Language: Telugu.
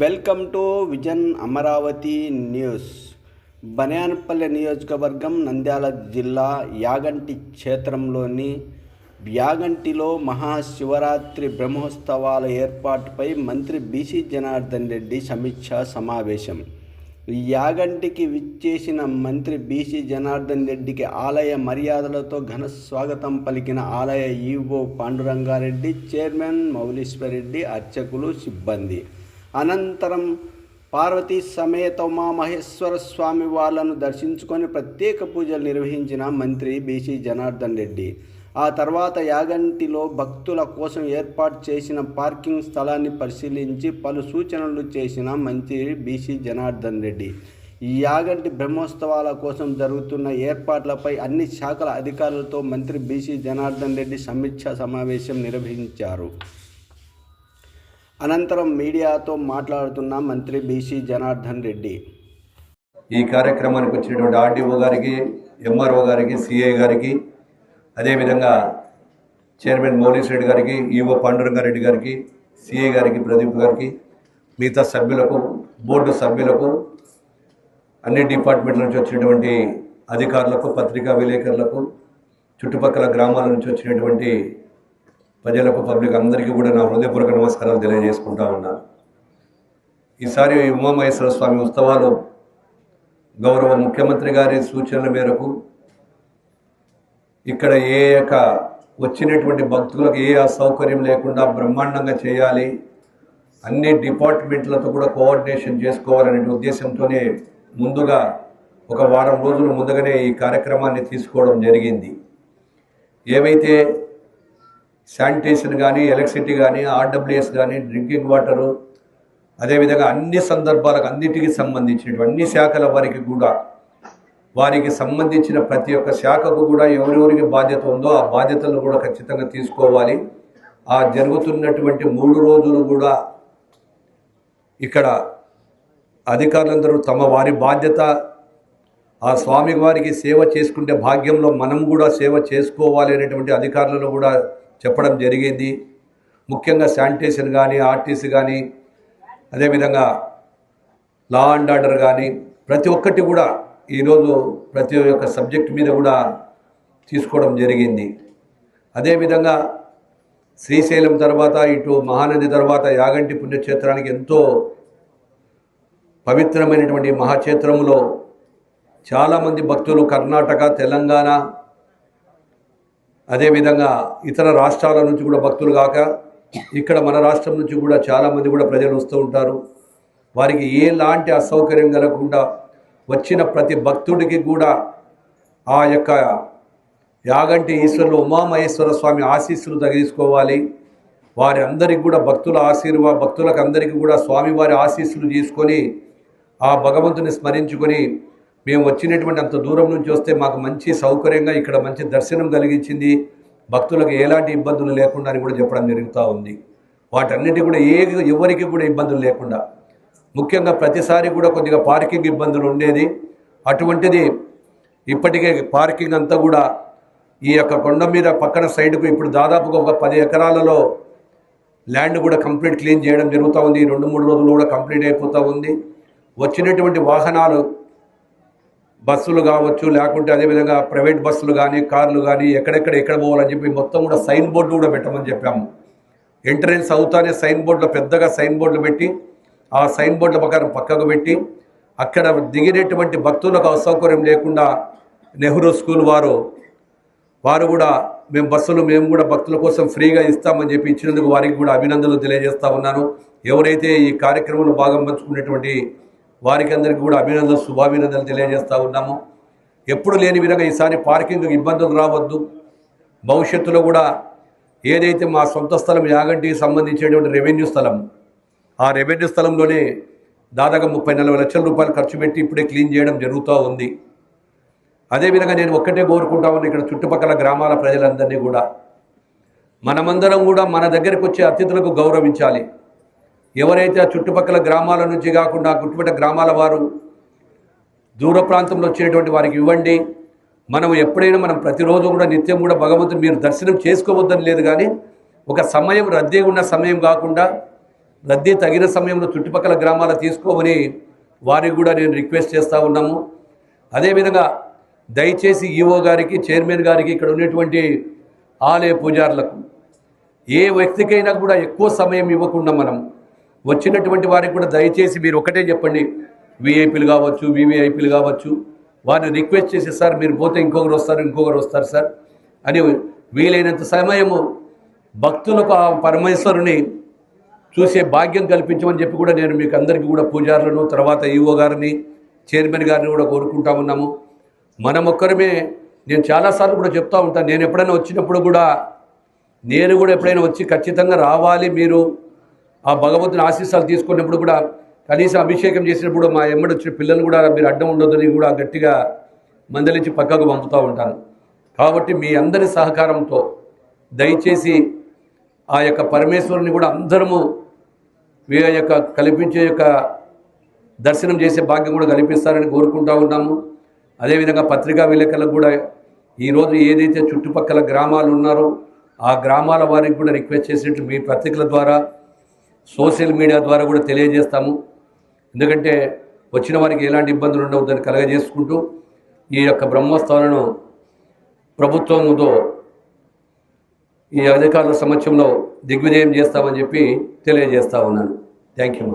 Welcome to vision Amaravati news. Banaganapalle నియోజకవర్గం నంద్యాల జిల్లా యాగంటి క్షేత్రంలోని యాగంటిలో మహాశివరాత్రి బ్రహ్మోత్సవాల ఏర్పాటుపై మంత్రి బీసీ జనార్దన్ రెడ్డి సమీక్ష సమావేశం. యాగంటికి విచ్చేసిన మంత్రి బీసీ జనార్దన్ రెడ్డికి ఆలయ మర్యాదలతో ఘన స్వాగతం పలికిన ఆలయ ఈవో పాండురంగారెడ్డి చైర్మన్ మౌలీశ్వరరెడ్డి అర్చకులు సిబ్బంది. అనంతరం పార్వతీ సమేత ఉమామహేశ్వర స్వామి వాళ్ళను దర్శించుకొని ప్రత్యేక పూజలు నిర్వహించిన మంత్రి బీసీ జనార్దన్ రెడ్డి. ఆ తర్వాత యాగంటిలో భక్తుల కోసం ఏర్పాటు చేసిన పార్కింగ్ స్థలాన్ని పరిశీలించి పలు సూచనలు చేసిన మంత్రి బీసీ జనార్దన్ రెడ్డి. ఈ యాగంటి బ్రహ్మోత్సవాల కోసం జరుగుతున్న ఏర్పాట్లపై అన్ని శాఖల అధికారులతో మంత్రి బీసీ జనార్దన్ రెడ్డి సమీక్షా సమావేశం నిర్వహించారు. అనంతరం మీడియాతో మాట్లాడుతున్న మంత్రి బీసీ జనార్దన్ రెడ్డి. ఈ కార్యక్రమానికి వచ్చినటువంటి ఆర్డీఓ గారికి ఎంఆర్ఓ గారికి సిఐ గారికి అదేవిధంగా చైర్మన్ మౌలీస్ రెడ్డి గారికి ఈఓ పాండురంగారెడ్డి గారికి సిఐ గారికి ప్రదీప్ గారికి మిగతా సభ్యులకు బోర్డు సభ్యులకు అన్ని డిపార్ట్మెంట్ల నుంచి వచ్చినటువంటి అధికారులకు పత్రికా విలేకరులకు చుట్టుపక్కల గ్రామాల నుంచి వచ్చినటువంటి ప్రజలకు పబ్లిక్ అందరికీ కూడా నా హృదయపూర్వక నమస్కారాలు తెలియజేసుకుంటా ఉన్నాను. ఈసారి ఉమామహేశ్వర స్వామి ఉత్సవాలు గౌరవ ముఖ్యమంత్రి గారి సూచనల మేరకు ఇక్కడ ఏ యొక్క వచ్చినటువంటి భక్తులకు ఏ అసౌకర్యం లేకుండా బ్రహ్మాండంగా చేయాలి అన్ని డిపార్ట్మెంట్లతో కూడా కోఆర్డినేషన్ చేసుకోవాలనే ఉద్దేశంతోనే ముందుగా ఒక వారం రోజుల ముందుగానే ఈ కార్యక్రమాన్ని తీసుకోవడం జరిగింది. ఏవైతే శానిటేషన్ కానీ ఎలక్ట్రిసిటీ కానీ ఆర్డబ్ల్యూఎస్ కానీ డ్రింకింగ్ వాటరు అదేవిధంగా అన్ని సందర్భాలకు అన్నిటికీ సంబంధించినటువంటి అన్ని శాఖల వారికి కూడా వారికి సంబంధించిన ప్రతి ఒక్క శాఖకు కూడా ఎవరెవరికి బాధ్యత ఉందో ఆ బాధ్యతలను కూడా ఖచ్చితంగా తీసుకోవాలి. ఆ జరుగుతున్నటువంటి మూడు రోజులు కూడా ఇక్కడ అధికారులందరూ తమ వారి బాధ్యత ఆ స్వామి వారికి సేవ చేసుకుంటే భాగ్యంలో మనం కూడా సేవ చేసుకోవాలి అనేటువంటి అధికారులను కూడా చెప్పడం జరిగింది. ముఖ్యంగా శానిటేషన్ కానీ ఆర్టీసీ కానీ అదేవిధంగా లా అండ్ ఆర్డర్ కానీ ప్రతి ఒక్కటి కూడా ఈరోజు ప్రతి ఒక్క సబ్జెక్ట్ మీద కూడా తీసుకోవడం జరిగింది. అదేవిధంగా శ్రీశైలం తర్వాత ఇటు మహానది తర్వాత యాగంటి పుణ్యక్షేత్రానికి ఎంతో పవిత్రమైనటువంటి మహాక్షేత్రంలో చాలామంది భక్తులు కర్ణాటక తెలంగాణ అదేవిధంగా ఇతర రాష్ట్రాల నుంచి కూడా భక్తులు కాక ఇక్కడ మన రాష్ట్రం నుంచి కూడా చాలామంది కూడా ప్రజలు వస్తూ ఉంటారు. వారికి ఏలాంటి అసౌకర్యం కలగకుండా వచ్చిన ప్రతి భక్తుడికి కూడా ఆ యొక్క యాగంటి ఈశ్వరులు ఉమామహేశ్వర స్వామి ఆశీస్సులు తగిలించుకోవాలి. వారి అందరికి కూడా భక్తుల ఆశీర్వా భక్తులకు అందరికీ కూడా స్వామివారి ఆశీస్సులు తీసుకొని ఆ భగవంతుని స్మరించుకొని మేము వచ్చినటువంటి అంత దూరం నుంచి వస్తే మాకు మంచి సౌకర్యంగా ఇక్కడ మంచి దర్శనం కలిగించింది. భక్తులకు ఎలాంటి ఇబ్బందులు లేకుండా అని కూడా చెప్పడం జరుగుతూ ఉంది. వాటన్నిటి కూడా ఏ ఎవరికి కూడా ఇబ్బందులు లేకుండా. ముఖ్యంగా ప్రతిసారి కూడా కొద్దిగా పార్కింగ్ ఇబ్బందులు ఉండేది. అటువంటిది ఇప్పటికే పార్కింగ్ అంతా కూడా ఈ యొక్క కొండ మీద పక్కన సైడ్కు ఇప్పుడు దాదాపుగా ఒక పది ఎకరాలలో ల్యాండ్ కూడా కంప్లీట్ క్లీన్ చేయడం జరుగుతూ ఉంది. ఈ రెండు మూడు రోజులు కూడా కంప్లీట్ అయిపోతూ ఉంది. వచ్చినటువంటి వాహనాలు బస్సులు కావచ్చు లేకుంటే అదేవిధంగా ప్రైవేట్ బస్సులు కానీ కార్లు కానీ ఎక్కడెక్కడ ఎక్కడ పోవాలని చెప్పి మొత్తం కూడా సైన్ బోర్డు కూడా పెట్టమని చెప్పాము. ఎంట్రెన్స్ అవుతానే సైన్ బోర్డులో పెద్దగా సైన్ బోర్డులు పెట్టి ఆ సైన్ బోర్డుల ప్రకారం పక్కకు పెట్టి అక్కడ దిగినటువంటి భక్తులకు అసౌకర్యం లేకుండా నెహ్రూ స్కూల్ వారు వారు కూడా మేము బస్సులు మేము కూడా భక్తుల కోసం ఫ్రీగా ఇస్తామని చెప్పి ఇచ్చినందుకు వారికి కూడా అభినందనలు తెలియజేస్తా ఉన్నాను. ఎవరైతే ఈ కార్యక్రమంలో భాగం పంచుకునేటువంటి వారికి అందరికీ కూడా అభినందనలు శుభాభినందనలు తెలియజేస్తూ ఉన్నాము. ఎప్పుడు లేని విధంగా ఈసారి పార్కింగ్ ఇబ్బందులు రావద్దు. భవిష్యత్తులో కూడా ఏదైతే మా సొంత స్థలం యాగంటికి సంబంధించినటువంటి రెవెన్యూ స్థలం ఆ రెవెన్యూ స్థలంలోనే దాదాపు ముప్పై నలభై లక్షల రూపాయలు ఖర్చు పెట్టి ఇప్పుడే క్లీన్ చేయడం జరుగుతూ ఉంది. అదేవిధంగా నేను ఒక్కటే కోరుకుంటామని ఉన్నా ఇక్కడ చుట్టుపక్కల గ్రామాల ప్రజలందరినీ కూడా. మనమందరం కూడా మన దగ్గరికి వచ్చే అతిథులకు గౌరవించాలి. ఎవరైతే ఆ చుట్టుపక్కల గ్రామాల నుంచి కాకుండా ఆ గ్రామాల వారు దూర ప్రాంతంలో వచ్చేటువంటి వారికి ఇవ్వండి. మనం ఎప్పుడైనా మనం ప్రతిరోజు కూడా నిత్యం కూడా భగవంతుడు మీరు దర్శనం చేసుకోవద్దని లేదు కానీ ఒక సమయం రద్దీ ఉన్న సమయం కాకుండా రద్దీ తగిన సమయంలో చుట్టుపక్కల గ్రామాల తీసుకోమని వారికి కూడా నేను రిక్వెస్ట్ చేస్తూ ఉన్నాము. అదేవిధంగా దయచేసి ఈఓ గారికి చైర్మన్ గారికి ఇక్కడ ఉన్నటువంటి ఆలయ పూజారులకు ఏ వ్యక్తికైనా కూడా ఎక్కువ సమయం ఇవ్వకుండా మనం వచ్చినటువంటి వారికి కూడా దయచేసి మీరు ఒకటే చెప్పండి. విఐపీలు కావచ్చు వివిఐపీలు కావచ్చు వారిని రిక్వెస్ట్ చేసి సార్ మీరు పోతే ఇంకొకరు వస్తారు ఇంకొకరు వస్తారు సార్. అని వీలైనంత సమయము భక్తులకు ఆ పరమేశ్వరుని చూసే భాగ్యం కల్పించమని చెప్పి కూడా నేను మీకు అందరికీ కూడా పూజారులను తర్వాత ఈఓ గారిని చైర్మన్ గారిని కూడా కోరుకుంటా ఉన్నాము. మనం ఒక్కరమే నేను చాలాసార్లు కూడా చెప్తూ ఉంటాను నేను ఎప్పుడైనా వచ్చినప్పుడు కూడా నేను కూడా ఎప్పుడైనా వచ్చి ఖచ్చితంగా రావాలి మీరు. ఆ భగవంతుని ఆశీస్సాలు తీసుకున్నప్పుడు కూడా కనీసం అభిషేకం చేసినప్పుడు మా ఎమ్మడి వచ్చిన పిల్లలు కూడా మీరు అడ్డం ఉండొద్దని కూడా గట్టిగా మందలించి పక్కకు పంపుతూ ఉంటాను కాబట్టి మీ అందరి సహకారంతో దయచేసి ఆ యొక్క పరమేశ్వరుని కూడా అందరము మీ యొక్క కల్పించే యొక్క దర్శనం చేసే భాగ్యం కూడా కల్పిస్తారని కోరుకుంటా ఉన్నాము. అదేవిధంగా పత్రికా విలేకరులకు కూడా ఈరోజు ఏదైతే చుట్టుపక్కల గ్రామాలు ఉన్నారో ఆ గ్రామాల వారికి కూడా రిక్వెస్ట్ చేసినట్టు మీ పత్రికల ద్వారా సోషల్ మీడియా ద్వారా కూడా తెలియజేస్తాము. ఎందుకంటే వచ్చిన వారికి ఎలాంటి ఇబ్బందులు ఉండవద్దని కలగజేసుకుంటూ ఈ యొక్క బ్రహ్మోత్సవాలను ప్రభుత్వంతో ఈ అధికారుల సమక్షంలో దిగ్విజయం చేస్తామని చెప్పి తెలియజేస్తా ఉన్నాను. Thank you